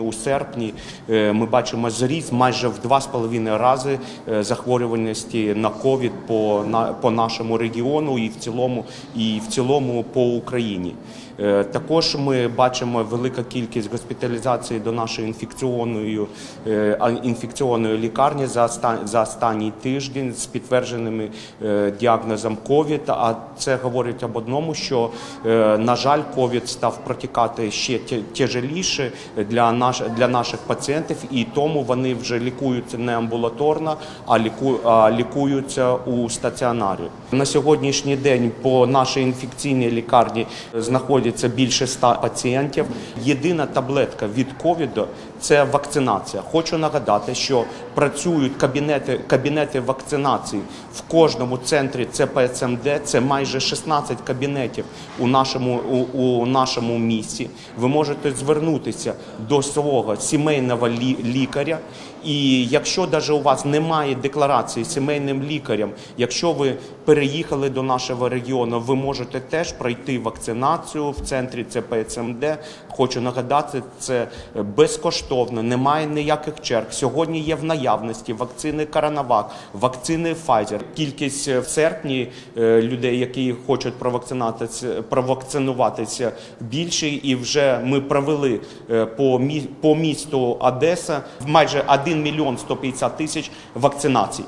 У серпні е, ми бачимо зріст майже в два з половиною рази е, захворюваності на ковід по, по нашому регіону і в цілому, і в цілому по Україні. Е, Також ми бачимо велика кількість госпіталізацій до нашої інфекційної, інфекційної лікарні за, за останній тиждень з підтвердженими діагнозом ковід. А це говорить об одному, що, на жаль, ковід став протікати ще тяжеліше для, наш, для наших пацієнтів, і тому вони вже лікуються не амбулаторно, а, ліку, а лікуються у стаціонарі. На сьогоднішній день по нашій інфекційній лікарні знаходиться більше 100 пацієнтів. Єдина таблетка від ковіду це вакцинація. Хочу нагадати, що працюють кабінети, кабінети вакцинації в кожному центрі ЦПСМД. Це майже 16 кабінетів у нашому, у, у нашому місті. Ви можете звернутися до свого сімейного лі- лікаря. І якщо навіть у вас немає декларації сімейним лікарем, якщо ви переїхали до нашого регіону, ви можете теж пройти вакцинацію в центрі ЦПСМД. Хочу нагадати, це безкоштовно, немає ніяких черг. Сьогодні є в наявності вакцини Коронавак, вакцини Pfizer. Кількість е, в серпні е, людей, які хочуть провакцинуватися більше, і вже ми провели е, по мі- по місту Одеса майже 1 мільйон 150 тисяч вакцинацій.